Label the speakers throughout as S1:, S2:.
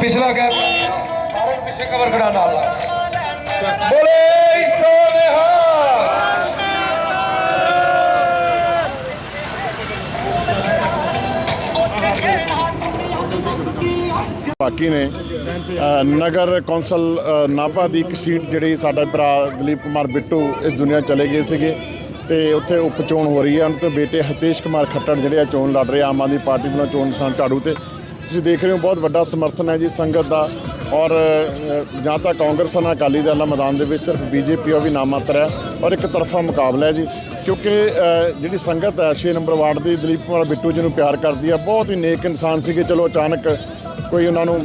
S1: ਪਿਛਲਾ ਗੈਪ ਸਾਰੇ ਪਿੱਛੇ ਕਵਰ ਖੜਾ ਨਾਲ ਬੋਲੇ ਸੋ ਨਿਹਾਲ
S2: ਬਾਕੀ ਨੇ ਨਗਰ ਕੌਂਸਲ ਨਾਭਾ ਦੀ ਇੱਕ ਸੀਟ ਜਿਹੜੀ ਸਾਡਾ ਭਰਾ ਦਲੀਪ ਕੁਮਾਰ ਬਿੱਟੂ ਇਸ ਦੁਨੀਆ ਚਲੇ ਗਏ ਸੀਗੇ ਤੇ ਉੱਥੇ ਉਪ ਚੋਣ ਹੋ ਰਹੀ ਹੈ। ਉਹਨਾਂ ਤੋਂ ਬੇਟੇ ਹਤੇਸ਼ ਕੁਮਾਰ ਖੱਟੜ ਜਿਹੜੇ ਆ ਚੋਣ ਲੜ ਰਹੇ ਆਮ ਆਦਮੀ ਪਾਰਟੀ ਵੱਲੋਂ ਚੋਣ ਨਿਸ਼ਾਨ ਝਾੜੂ ਤੇ। ਤੁਸੀਂ ਦੇਖ ਰਹੇ ਹੋ ਬਹੁਤ ਵੱਡਾ ਸਮਰਥਨ ਹੈ ਜੀ ਸੰਗਤ ਦਾ ਔਰ ਜਾਂ ਤਾਂ ਕਾਂਗਰਸ ਨਾਲ ਅਕਾਲੀ ਦਲ ਨਾਲ ਮੈਦਾਨ ਦੇ ਵਿੱਚ ਸਿਰਫ ਬੀਜੇਪੀ ਉਹ ਵੀ ਨਾਮਾਤਰ ਹੈ ਔਰ ਇੱਕ ਤਰਫਾ ਮੁਕਾਬਲਾ ਹੈ ਜੀ। ਕਿਉਂਕਿ ਜਿਹੜੀ ਸੰਗਤ ਹੈ 6 ਨੰਬਰ ਵਾਰਡ ਦੀ, ਦਲੀਪ ਕੁਮਾਰ ਬਿੱਟੂ ਜੀ ਨੂੰ ਪਿਆਰ ਕਰਦੀ ਆ ਬਹੁਤ ਹੀ ਨੇਕ ਇਨਸਾਨ ਸੀਗੇ। ਚਲੋ ਅਚਾਨਕ ਕੋਈ ਉਹਨਾਂ ਨੂੰ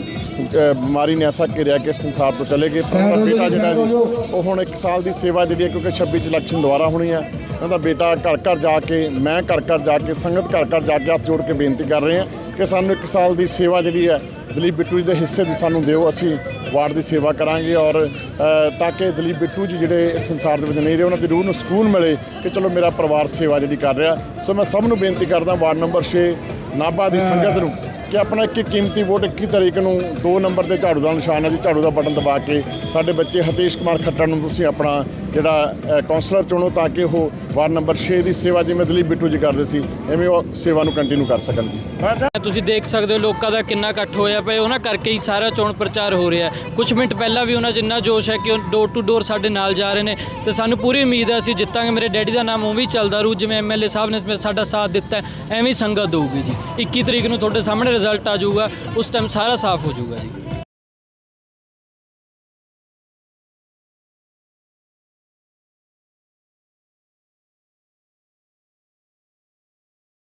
S2: ਬਿਮਾਰੀ ਨੇ ਐਸਾ ਘੇਰਿਆ ਕਿ ਸੰਸਾਰ ਤੋਂ ਚਲੇ ਗਏ। ਪਰ ਉਹਦਾ ਬੇਟਾ ਜਿਹੜਾ ਜੀ, ਉਹ ਹੁਣ 1 ਸਾਲ ਦੀ ਸੇਵਾ ਜਿਹੜੀ ਹੈ, ਕਿਉਂਕਿ 26 ਚ ਇਲੈਕਸ਼ਨ ਦੁਬਾਰਾ ਹੋਣੀ ਹੈ ਉਹਨਾਂ ਦਾ ਬੇਟਾ ਘਰ ਘਰ ਜਾ ਕੇ, ਮੈਂ ਘਰ ਘਰ ਜਾ ਕੇ, ਸੰਗਤ ਘਰ ਘਰ ਜਾ ਕੇ ਹੱਥ ਜੋੜ ਕੇ ਬੇਨਤੀ ਕਰ ਰਹੇ ਹਾਂ ਕਿ ਸਾਨੂੰ 1 ਸਾਲ ਦੀ ਸੇਵਾ ਜਿਹੜੀ ਹੈ, ਦਲੀਪ ਬਿੱਟੂ ਜੀ ਦੇ ਹਿੱਸੇ ਦੀ ਸਾਨੂੰ ਦਿਓ, ਅਸੀਂ ਵਾਰਡ ਦੀ ਸੇਵਾ ਕਰਾਂਗੇ ਔਰ ਤਾਂ ਕਿ ਦਲੀਪ ਬਿੱਟੂ ਜੀ ਜਿਹੜੇ ਸੰਸਾਰ ਦੇ ਵਿੱਚ ਨਹੀਂ ਰਹੇ, ਉਹਨਾਂ ਦੀ ਰੂਹ ਨੂੰ ਸਕੂਨ ਮਿਲੇ ਕਿ ਚਲੋ ਮੇਰਾ ਪਰਿਵਾਰ ਸੇਵਾ ਜਿਹੜੀ ਕਰ ਰਿਹਾ। ਸੋ ਮੈਂ ਸਭ ਨੂੰ ਬੇਨਤੀ ਕਰਦਾ ਵਾਰਡ ਨੰਬਰ 6 ਨਾਭਾ ਦੀ ਸੰਗਤ ਨੂੰ ਕਿ ਆਪਣਾ ਇੱਕ ਕੀਮਤੀ ਵੋਟ 21 ਤਰੀਕ ਨੂੰ 2 ਨੰਬਰ ਤੇ ਝਾੜੂ ਦਾ ਨਿਸ਼ਾਨ ਹੈ ਜੀ ਝਾੜੂ ਦਾ ਬਟਨ ਦਬਾ ਕੇ ਸਾਡੇ ਬੱਚੇ ਹਤੇਸ਼ ਕੁਮਾਰ ਖੱਟਰ ਨੂੰ ਤੁਸੀਂ ਆਪਣਾ ਜਿਹੜਾ ਅ, ਕੌਂਸਲਰ ਚੁਣੋ ਤਾਂ ਕਿ ਉਹ ਵਾਰਡ ਨੰਬਰ 6 ਦੀ ਸੇਵਾ ਜਿਵੇਂ ਦਲੀਪ ਬਿੱਟੂ ਜੀ ਕਰਦੇ ਸੀ ਐਵੇਂ ਉਹ ਸੇਵਾ ਨੂੰ ਕੰਟੀਨਿਊ ਕਰ ਸਕਣ ਜੀ।
S3: ਤੁਸੀਂ ਦੇਖ ਸਕਦੇ ਹੋ ਲੋਕਾਂ ਦਾ ਕਿੰਨਾ ਇਕੱਠ ਹੋਇਆ ਪਿਆ ਉਹਨਾਂ ਕਰਕੇ ਹੀ ਸਾਰਾ ਚੋਣ ਪ੍ਰਚਾਰ ਹੋ ਰਿਹਾ ਹੈ। ਕੁਝ ਮਿੰਟ ਪਹਿਲਾਂ ਵੀ ਉਹਨਾਂ ਜਿੰਨਾ ਜੋਸ਼ ਹੈ ਕਿ ਉਹ ਡੋਰ ਟੂ ਡੋਰ ਸਾਡੇ ਨਾਲ ਜਾ ਰਹੇ ਨੇ ਤੇ ਸਾਨੂੰ ਪੂਰੀ ਉਮੀਦ ਹੈ ਅਸੀਂ ਜਿੱਤਾਂਗੇ। ਮੇਰੇ ਡੈਡੀ ਦਾ ਨਾਮ ਉਹ ਵੀ ਚੱਲਦਾ ਰੂ ਜਿਵੇਂ ਐਮਐਲਏ ਸਾਹਿਬ ਨੇ ਸਾਡਾ ਸਾਥ ਦਿੱਤਾ ਐਵੇਂ ਸੰਗਤ ਦੇਊਗੀ ਜੀ। 21 ਤਰੀਕ ਨੂੰ ਤੁਹਾਡੇ ਸਾਹਮਣੇ ਰਿਜ਼ਲਟ ਆ ਜਾਊਗਾ ਉਸ ਟਾਈਮ ਸਾਰਾ ਸਾਫ਼ ਹੋ ਜਾਊਗਾ ਜੀ।